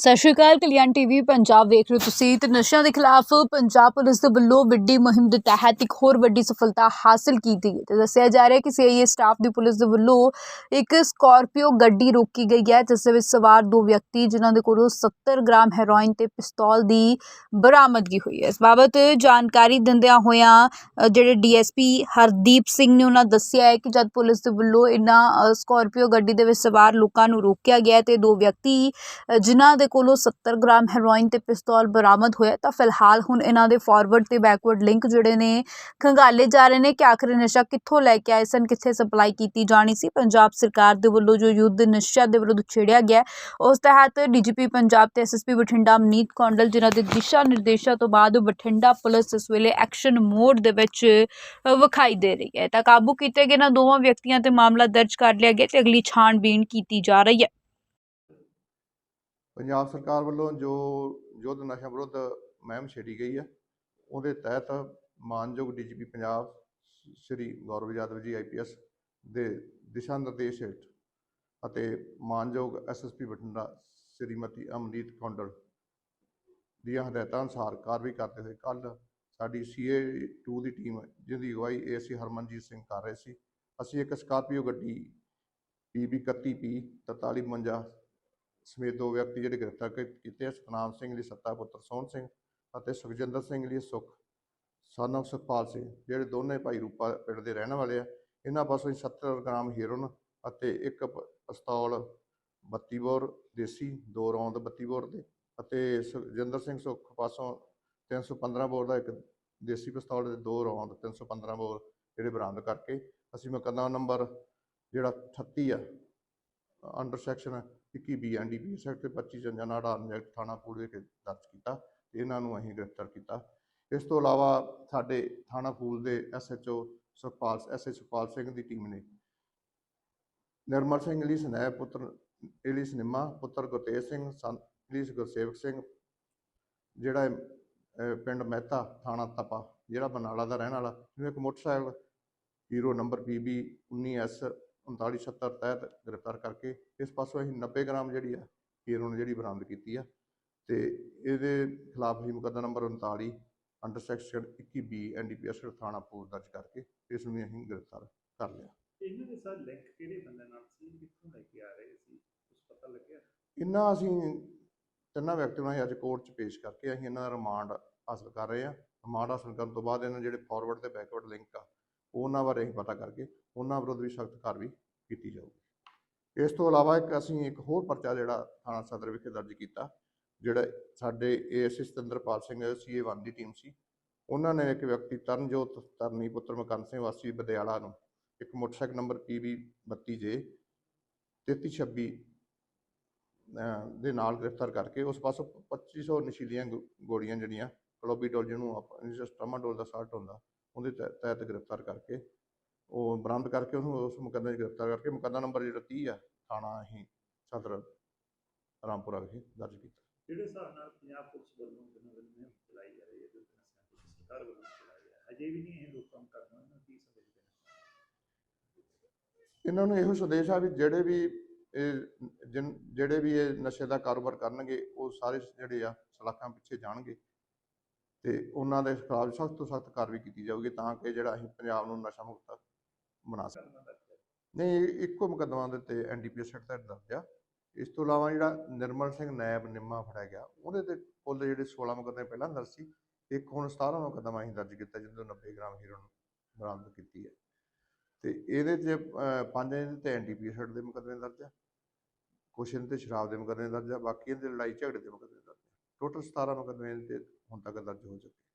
ਸਤਿ ਸ਼੍ਰੀ ਅਕਾਲ ਕਲਿਆਣ ਟੀਵੀ ਪੰਜਾਬ ਵੇਖ ਰਹੇ ਹੋ ਤੁਸੀਂ ਤੇ ਨਸ਼ਿਆਂ ਦੇ ਖਿਲਾਫ ਪੰਜਾਬ ਪੁਲਿਸ ਦੇ ਵੱਲੋਂ ਵੱਡੀ ਮੁਹਿੰਮ ਦੇ ਤਹਿਤ ਇੱਕ ਹੋਰ ਵੱਡੀ ਸਫਲਤਾ ਹਾਸਲ ਕੀਤੀ ਗਈ ਤੇ ਦੱਸਿਆ ਜਾ ਰਿਹਾ ਹੈ ਕਿ ਸੀਆਈਏ ਸਟਾਫ ਦੀ ਪੁਲਿਸ ਦੇ ਵੱਲੋਂ ਇੱਕ ਸਕਾਰਪੀਓ ਗੱਡੀ ਰੋਕੀ ਗਈ ਹੈ ਜਿਸ ਦੇ ਵਿੱਚ ਸਵਾਰ ਦੋ ਵਿਅਕਤੀ ਜਿਨ੍ਹਾਂ ਦੇ ਕੋਲੋਂ 70 ਗ੍ਰਾਮ ਹੈਰੋਇਨ ਤੇ ਪਿਸਤੌਲ ਦੀ ਬਰਾਮਦਗੀ ਹੋਈ ਹੈ। ਇਸ ਬਾਬਤ ਜਾਣਕਾਰੀ ਦਿੰਦਿਆਂ ਹੋਇਆਂ ਅ, ਜਿਹੜੇ ਡੀਐਸਪੀ ਹਰਦੀਪ ਸਿੰਘ ਨੇ ਉਹਨਾਂ ਦੱਸਿਆ ਹੈ ਕਿ ਜਦ ਪੁਲਿਸ ਦੇ ਵੱਲੋਂ ਇਹਨਾਂ ਅ, ਸਕਾਰਪੀਓ ਗੱਡੀ ਦੇ ਵਿੱਚ ਸਵਾਰ ਲੋਕਾਂ ਨੂੰ ਰੋਕਿਆ ਗਿਆ ਤੇ ਦੋ ਵਿਅਕਤੀ ਜਿਨ੍ਹਾਂ ਦੇ ਕੋਲੋਂ 70 ਗ੍ਰਾਮ ਹੈਰੋਇਨ ਤੇ ਪਿਸਤੌਲ ਬਰਾਮਦ ਹੋਇਆ ਤਾਂ ਫਿਲਹਾਲ ਹੁਣ ਇਹਨਾਂ ਦੇ ਫਾਰਵਰਡ ਤੇ ਬੈਕਵਰਡ ਲਿੰਕ ਜਿਹੜੇ ਨੇ ਖੰਗਾਲੇ ਜਾ ਰਹੇ ਨੇ ਕਿ ਆਖਰ ਨਸ਼ਾ ਕਿੱਥੋਂ ਲੈ ਕੇ ਆਏ ਸਨ, ਕਿੱਥੇ ਸਪਲਾਈ ਕੀਤੀ ਜਾਣੀ ਸੀ? ਪੰਜਾਬ ਸਰਕਾਰ ਦੇ ਵੱਲੋਂ ਜੋ ਯੁੱਧ ਨਸ਼ਾ ਦੇ ਵਿਰੁੱਧ ਛੇੜਿਆ ਗਿਆ ਉਸ ਤਹਿਤ ਡੀਜੀਪੀ ਪੰਜਾਬ ਤੇ ਐਸਐਸਪੀ ਬਠਿੰਡਾ ਅਮਨੀਤ ਕੌਂਡਲ, ਜਿਨ੍ਹਾਂ ਦੇ ਦਿਸ਼ਾ ਨਿਰਦੇਸ਼ਾਂ ਤੋਂ ਬਾਅਦ ਬਠਿੰਡਾ ਪੁਲਿਸ ਇਸ ਵੇਲੇ ਐਕਸ਼ਨ ਮੋਡ ਦੇ ਵਿੱਚ ਵਿਖਾਈ ਦੇ ਰਹੀ ਹੈ। ਤਾਂ ਕਾਬੂ ਕੀਤੇ ਗਏ ਇਹਨਾਂ ਦੋਵਾਂ ਵਿਅਕਤੀਆਂ ਤੇ ਮਾਮਲਾ ਦਰਜ ਕਰ ਲਿਆ ਗਿਆ ਤੇ ਅਗਲੀ ਛਾਣਬੀਣ ਕੀਤੀ ਜਾ ਰਹੀ ਹੈ। ਪੰਜਾਬ ਸਰਕਾਰ ਵੱਲੋਂ ਜੋ ਯੁੱਧ ਨਸ਼ਾ ਵਿਰੁੱਧ ਮਹਿਮ ਛੇੜੀ ਗਈ ਹੈ, ਉਹਦੇ ਤਹਿਤ ਮਾਨਯੋਗ ਡੀਜੀਪੀ ਪੰਜਾਬ ਸ਼੍ਰੀ ਗੌਰਵ ਯਾਦਵ ਜੀ ਆਈਪੀਐਸ ਦੇ ਦਿਸ਼ਾ ਨਿਰਦੇਸ਼ ਹੇਠ ਅਤੇ ਮਾਨਯੋਗ ਐਸਐਸਪੀ ਬਠਿੰਡਾ ਸ਼੍ਰੀਮਤੀ ਅਮਨੀਤ ਕੌਂਡਲ ਦੀਆਂ ਹਦਾਇਤਾਂ ਅਨੁਸਾਰ ਕਾਰਵਾਈ ਕਰਦੇ ਹੋਏ ਕੱਲ ਸਾਡੀ ਸੀਏ 2 ਦੀ ਟੀਮ ਜਿਹਦੀ ਅਗਵਾਈ ਏਸੀ ਹਰਮਨਜੀਤ ਸਿੰਘ ਕਰ ਰਹੇ ਸੀ। ਅਸੀਂ ਇੱਕ ਸਕਾਰਪੀਓ ਗੱਡੀ ਪੀਬੀ 31P 4352 ਸਮੇਤ ਦੋ ਵਿਅਕਤੀ ਜਿਹੜੇ ਗ੍ਰਿਫਤਾਰ ਕੀ- ਕੀਤੇ ਆ, ਸਤਨਾਮ ਸਿੰਘ ਲਈ ਸੱਤਾ ਪੁੱਤਰ ਸੋਹਣ ਸਿੰਘ ਅਤੇ ਸੁਖਜਿੰਦਰ ਸਿੰਘ ਲਈ ਸੁਖ। ਸਨ of ਸੁਖਪਾਲ ਸਿੰਘ, ਜਿਹੜੇ ਦੋਨੇ ਭਾਈ ਰੂਪਾ ਪਿੰਡ ਦੇ ਰਹਿਣ ਵਾਲੇ ਆ। ਇਹਨਾਂ ਪਾਸੋਂ ਅਸੀਂ 70 ਗ੍ਰਾਮ ਹੀਰੋਨ ਅਤੇ ਇੱਕ ਪਿਸਤੌਲ 32 ਬੋਰ ਦੇਸੀ, ਦੋ ਰੌਂਦ 32 ਬੋਰ ਦੇ ਅਤੇ ਸੁਖਜਿੰਦਰ ਸਿੰਘ ਸੁਖ ਪਾਸੋਂ 315 ਬੋਰ ਦਾ ਇੱਕ ਦੇਸੀ ਪਿਸਤੌਲ ਦੇ ਦੋ ਰੌਂਦ 315 ਬੋਰ ਜਿਹੜੇ ਬਰਾਮਦ ਕਰਕੇ ਅਸੀਂ ਮੁਕੱਦਮਾ ਨੰਬਰ ਜਿਹੜਾ 38 ਆ under section 21 B NDPS act ਤੇ 25 ਜੰਜਨਾੜ ਐਕਟ ਥਾਣਾ ਪੂਰੇ ਕੇ ਦਰਜ ਕੀਤਾ ਤੇ ਇਹਨਾਂ ਨੂੰ ਅਸੀਂ ਗ੍ਰਿਫਤਾਰ ਕੀਤਾ। ਇਸ ਤੋਂ ਇਲਾਵਾ ਸਾਡੇ ਥਾਣਾ ਫੂਲ ਦੇ ਐਸਐਚਓ ਸੁਖਪਾਲ ਐਸਐਚ ਸੁਖਪਾਲ ਸਿੰਘ ਦੀ ਟੀਮ ਨੇ ਨਿਰਮਲ ਸਿੰਘ ਲਈ ਸਨੈਪ ਪੁੱਤਰ ਇਲੀਸ ਨਿੰਮਾ ਪੁੱਤਰ ਗੁਰਤੇਜ ਸਿੰਘ ਸਨ ਇਲੀਸ ਗੁਰਸੇਵਕ ਸਿੰਘ, ਜਿਹੜਾ ਪਿੰਡ ਮਹਿਤਾ ਥਾਣਾ ਤਪਾ, ਜਿਹੜਾ ਬਨਾਲਾ ਦਾ ਰਹਿਣ ਵਾਲਾ, ਜਿਹਨੂੰ ਇੱਕ motorcycle hero number PB 19S 3970 ਤਹਿਤ ਗ੍ਰਿਫਤਾਰ ਕਰਕੇ ਇਸ ਪਾਸੋਂ ਅਸੀਂ 90 ਗ੍ਰਾਮ ਜਿਹੜੀ ਆ ਹੀਰੋਨ ਜਿਹੜੀ ਬਰਾਮਦ ਕੀਤੀ ਆ ਤੇ ਇਹਦੇ ਖਿਲਾਫ ਅਸੀਂ ਮੁਕੱਦਮਾ number 39 under section 21 B NDPS ਥਾਣਾ ਪੂਰ ਦਰਜ ਕਰਕੇ ਇਸ ਨੂੰ ਅਸੀਂ ਗ੍ਰਿਫਤਾਰ ਕਰ ਲਿਆ। ਇਹਨਾਂ ਦੇ ਸਾथ ਲਿੰਕ ਕਿਹੜੇ ਬੰਦੇ ਨਾਲ ਸੀ? ਕਿੱਥੋਂ ਲੈ ਕੇ ਆ ਰਹੇ ਸੀ? ਕੁਝ ਪਤਾ ਲੱਗਿਆ? ਇਹਨਾਂ ਅਸੀਂ ਤਿੰਨਾਂ ਵਿਅਕਤੀਆਂ ਨੂੰ ਅੱਜ ਕੋਰਟ 'ਚ ਪੇਸ਼ ਕਰਕੇ ਅਸੀਂ ਇਹਨਾਂ ਦਾ ਰਿਮਾਂਡ ਹਾਸਲ ਕਰ ਰਹੇ ਹਾਂ। ਰਿਮਾਂਡ ਹਾਸਲ ਕਰਨ ਤੋਂ ਬਾਅਦ ਇਹਨਾਂ ਜਿਹੜੇ ਫਾਰਵਰਡ ਤੇ ਬੈਕਵਰਡ ਲਿੰਕ ਆ ਉਹਨਾਂ ਬਾਰੇ ਅਸੀਂ ਪਤਾ ਕਰਕੇ ਉਹਨਾਂ ਵਿਰੁੱਧ ਵੀ ਸਖਤ ਕਾਰਵਾਈ ਕੀਤੀ ਜਾਊਗੀ। ਇਸ ਤੋਂ ਇਲਾਵਾ ਇੱਕ ਅਸੀਂ ਇੱਕ ਹੋਰ ਪਰਚਾ ਜਿਹੜਾ ਥਾਣਾ ਸਦਰ ਵਿਖੇ ਦਰਜ ਕੀਤਾ, ਜਿਹੜਾ ਸਾਡੇ ਏਐਸਏ ਸਤਿੰਦਰਪਾਲ ਸਿੰਘ ਸੀਏ 1 ਦੀ ਟੀਮ ਸੀ। ਉਹਨਾਂ ਨੇ ਇੱਕ ਵਿਅਕਤੀ ਤਰਨਜੋਤ ਤਰਨੀ ਪੁੱਤਰ ਮਕੰਦ ਸਿੰਘ ਵਾਸੀ ਬਦਿਆਲਾ ਨੂੰ ਇੱਕ ਮੋਟਰਸਾਈਕਲ ਨੰਬਰ PB 32J 3326 ਅਹ, ਦੇ ਨਾਲ ਗ੍ਰਿਫਤਾਰ ਕਰਕੇ ਉਸ ਪਾਸੋਂ 2500 ਨਸ਼ੀਲੀਆਂ ਗੋ- ਗੋਲੀਆਂ ਜਿਹੜੀਆਂ ਕਲੋਬੀਡੋਲ ਜਿਹਨੂੰ ਆਪਾਂ ਸਟਮਾਡੋਲ ਦਾ ਸਾਲਟ ਹੁੰਦਾ ਉਹਦੇ ਤਹਿ- ਤਹਿਤ ਗ੍ਰਿਫਤਾਰ ਕਰਕੇ ਉਹ ਬਰਾਮਦ ਕਰਕੇ ਉਹਨੂੰ ਉਸ ਮੁਕੱਦਮੇ 'ਚ ਗ੍ਰਿਫਤਾਰ ਕਰਕੇ ਮੁਕੱਦਮਾ ਨੰਬਰ ਜਿਹੜਾ 30 ਆ ਥਾਣਾ ਅਸੀਂ ਸਦਰ ਰਾਮਪੁਰਾ ਵਿਖੇ ਦਰਜ ਕੀਤਾ। ਜਿਹੜੇ ਹਿਸਾਬ ਨਾਲ ਪੰਜਾਬ ਪੁਲਿਸ ਵੱਲੋਂ ਦਿਨੋਂ ਦਿਨ ਮੁਹਿੰਮ ਚਲਾਈ ਜਾ ਰਹੀ ਹੈ ਜੋ ਨਸ਼ਿਆਂ ਦੀ ਸਰਕਾਰ ਵੱਲੋਂ ਚਲਾਈ ਜਾ ਰਹੀ ਹੈ ਅਜੇ ਵੀ ਨਹੀਂ ਇਹ ਲੋਕਾਂ ਨੂੰ ਕਰਨਾ ਉਹਨਾਂ ਕੀ ਸਮਝਦੇ ਨੇ ਇਹਨਾਂ ਨੂੰ ਇਹੋ ਸੰਦੇਸ਼ ਆ ਵੀ ਜਿਹੜੇ ਵੀ ਇਹ ਜਿਨ ਜਿਹੜੇ ਵੀ ਇਹ ਨਸ਼ੇ ਦਾ ਕਾਰੋਬਾਰ ਕਰਨਗੇ ਉਹ ਸਾਰੇ ਜਿਹੜੇ ਆ ਸਲਾਖਾਂ ਪਿੱਛੇ ਜਾਣਗੇ। ਤੇ ਉਹਨਾਂ ਦੇ ਖਿਲਾਫ ਸਖਤ ਤੋਂ ਸਖਤ ਕਾਰਵਾਈ ਕੀਤੀ ਜਾਊਗੀ ਤਾਂ ਕਿ ਜਿਹੜਾ ਅਸੀਂ ਪੰਜਾਬ ਨੂੰ ਨਸ਼ਾ ਮੁਕਤ ਬਣਾ ਸਕੀਏ। ਕਰਨਾ ਦਾ ਨਹੀਂ, ਇਹ ਇੱਕੋ ਮੁਕੱਦਮਾ ਦੇ ਤੇ ਐਨਡੀਪੀਐਸ ਐਕਟ ਦਾ ਦਰਜ ਆ। ਇਸ ਤੋਂ ਇਲਾਵਾ ਜਿਹੜਾ ਨਿਰਮਲ ਸਿੰਘ ਨੈਬ ਨਿੰਮਾ ਫੜਿਆ ਗਿਆ, ਉਹਦੇ ਤੇ ਕੁੱਲ ਜਿਹੜੇ 16 ਮੁਕੱਦਮੇ ਪਹਿਲਾਂ ਦਰਜ ਸੀ, ਇੱਕ ਹੁਣ 17 ਮੁਕੱਦਮਾ ਅਸੀਂ ਦਰਜ ਕੀਤਾ ਜਿਹਦੇ ਤੋਂ 90 ਗ੍ਰਾਮ ਹੀਰੋਇਨ ਬਰਾਮਦ ਕੀਤੀ ਹੈ। ਤੇ ਇਹਦੇ 'ਚ ਪੰਜ ਇਹਦੇ ਤੇ ਐਨਡੀਪੀਐਸ ਐਕਟ ਦੇ ਮੁਕੱਦਮੇ ਦਰਜ ਆ, ਕੁਛ ਇਹਦੇ ਤੇ ਸ਼ਰਾਬ ਦੇ ਮੁਕੱਦਮੇ ਦਰਜ ਆ, ਬਾਕੀ ਇਹਦੇ ਲੜਾਈ ਝਗੜੇ ਦੇ ਮੁਕੱਦਮੇ ਦਰਜ ਆ। ਟੋਟਲ 17 ਮੁਕੱਦਮੇ ਇਹਦੇ ਹੁਣ ਤੱਕ ਦਰਜ ਹੋ ਚੁੱਕੇ।